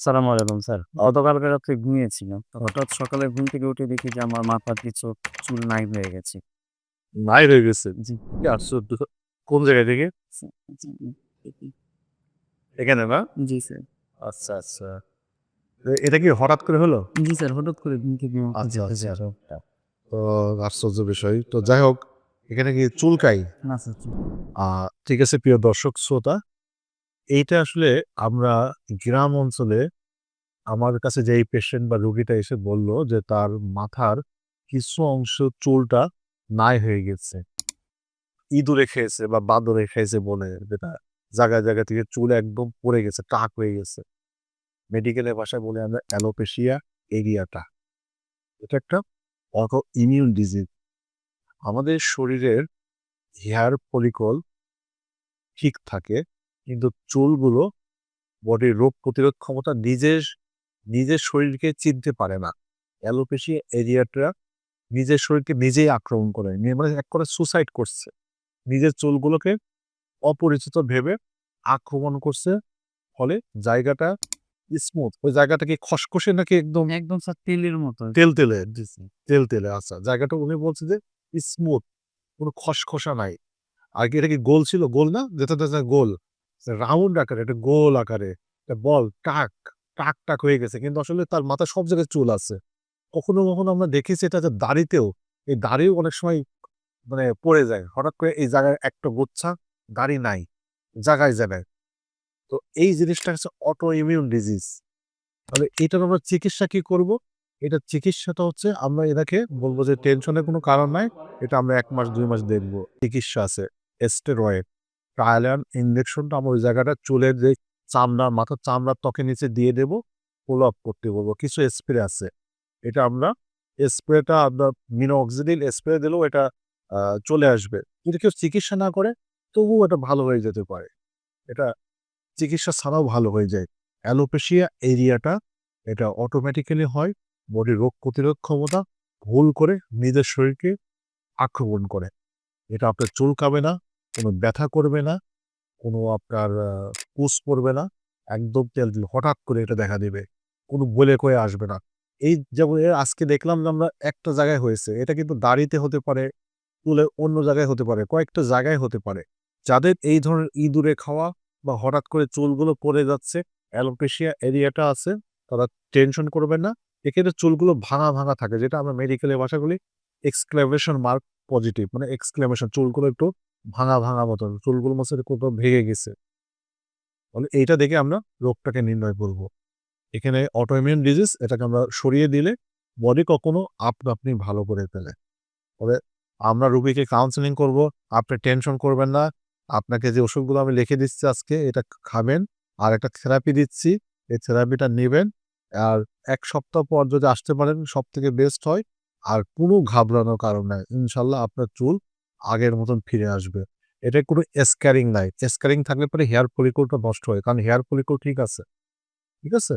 সালাম আলাইকুম স্যার। গতকালকে রাত্রে ঘুমিয়েছিলাম। হঠাৎ সকালে ঘুম থেকে উঠে দেখি যে আমার মাথার কিছু চুল নাই হয়ে গেছে। নাই হয়ে গেছে? জি। কি আশ্চর্য। কোন জায়গা থেকে? এখানে না? জি স্যার। আচ্ছা আচ্ছা। এটা কি হঠাৎ করে হলো? জি স্যার হঠাৎ করে ঘুম থেকে আচ্ছা আচ্ছা। তো আশ্চর্য বিষয়। তো যাই হোক এখানে কি চুলকাই না স্যার ঠিক আছে প্রিয় দর্শক শ্রোতা এইটা আসলে আমরা গ্রাম অঞ্চলে আমার কাছে যেই পেশেন্ট বা রোগীটা এসে বলল যে, তার মাথার কিছু অংশ চুলটা নাই হয়ে গেছে। ইঁদুরে খেয়েছে বা বাঁদরে খেয়েছে বলে যেটা জায়গায় জায়গা থেকে চুল একদম পড়ে গেছে টাক হয়ে গেছে। মেডিকেলের ভাষায় বলে আমরা অ্যালোপেশিয়া এরিয়াটা। এটা একটা অটো ইমিউন ডিজিজ আমাদের শরীরের হেয়ার ফলিকল ঠিক থাকে কিন্তু চুলগুলো বডির রোগ প্রতিরোধ ক্ষমতা নিজের নিজের শরীরকে চিনতে পারে না। অ্যালোপেশিয়া এরিয়াটা নিজের শরীরকে নিজেই আক্রমণ করে মানে এক করে সুসাইড করছে। নিজের চুলগুলোকে অপরিচিত ভেবে আক্রমণ করছে ফলে জায়গাটা স্মুথ ওই জায়গাটা কি খসখসে নাকি একদম একদম স্যার তেলের মতো। তেল তেলে তেল তেলে আচ্ছা জায়গাটা উনি বলছে যে স্মুথ কোনো খসখসা নাই। আর কি এটা কি গোল ছিল? গোল না? যেটা গোল। রাউন্ড আকারে, একটা গোল আকারে, একটা বল টাক টাক টাক হয়ে গেছে। কিন্তু আসলে তার মাথা সব জায়গায় চুল আছে। কখনো কখনো আমরা দেখেছি এটা যে দাড়িতেও, এই দাড়িও অনেক সময় মানে পড়ে যায়। হঠাৎ করে এই জায়গায় একটা গোচ্ছা, দাড়ি নাই জায়গায় জায়গায় তো এই জিনিসটা হচ্ছে অটো ইমিউন ডিজিজ তাহলে এটার আমরা চিকিৎসা কি করব? এটা চিকিৎসাটা হচ্ছে আমরা এটাকে বলব যে টেনশনের কোনো কারণ নাই। এটা আমরা এক মাস, দুই মাস দেখব। চিকিৎসা আছে স্টেরয়েড ট্রায়াল ইঞ্জেকশনটা আমরা ওই জায়গাটা চুলের যে চামড়া, মাথার চামড়ার ত্বকের নিচে দিয়ে দেবো ফলো আপ করতে বলব। কিছু স্প্রে আছে। এটা আমরা স্প্রেটা আপনার মিনোক্সিডিল স্প্রে দিলেও এটা চলে আসবে। যদি কেউ চিকিৎসা না করে, তবুও এটা ভালো হয়ে যেতে পারে। এটা চিকিৎসা ছাড়াও ভালো হয়ে যায়। অ্যালোপেশিয়া এরিয়াটা এটা অটোমেটিক্যালি হয় বডির রোগ প্রতিরোধ ক্ষমতা ভুল করে নিজের শরীরকে আক্রমণ করে। এটা আপনার চুল চুলকাবে না কোনো ব্যথা করবে না, কোনো আপনার পুষ পড়বে না, একদম তেল দিল, হঠাৎ করে এটা দেখা দেবে, কোনো বলে কয়ে আসবে না। এই যেমন আজকে দেখলাম যে আমরা একটা জায়গায় হয়েছে, এটা কিন্তু দাড়িতে হতে পারে চুলে অন্য জায়গায় হতে পারে, কয়েকটা জায়গায় হতে পারে। যাদের এই ধরনের ইঁদুরে খাওয়া বা হঠাৎ করে চুলগুলো পড়ে যাচ্ছে, অ্যালোপেশিয়া এরিয়াটা আছে, তারা টেনশন করবেন না, এক্ষেত্রে চুলগুলো ভাঙা ভাঙা থাকে, যেটা আমরা মেডিকেলের ভাষাগুলি এক্সক্লেমেশন মার্ক পজিটিভ মানে এক্সক্লেমেশন চুলগুলো একটু ভাঙা ভাঙা মতন চুলগুলো মধ্যে কোথাও ভেঙে গেছে। বলে এইটা দেখে আমরা রোগটাকে নির্ণয় করব। এখানে অটোইমিউন ডিজিজ এটাকে আমরা সরিয়ে দিলে বডি কখনো আপনা আপনি ভালো করে ফেলে। তবে আমরা রুগীকে কাউন্সেলিং করব, আপনি টেনশন করবেন না, আপনাকে যে ওষুধগুলো আমি লিখে দিচ্ছি আজকে এটা খাবেন, আর একটা থেরাপি দিচ্ছি, এই থেরাপিটা নেবেন, আর এক সপ্তাহ পর যদি আসতে পারেন সব থেকে বেস্ট হয়, আর কোনো ঘাবড়ানোর কারণ নাই। ইনশাল্লাহ আপনার চুল আগের মতন ফিরে আসবে। এটা কোনো স্ক্যারিং নাই। স্ক্যারিং থাকলে পরে হেয়ার ফলিকলটা নষ্ট হয়। কারণ হেয়ার ফলিকল ঠিক আছে। ঠিক আছে?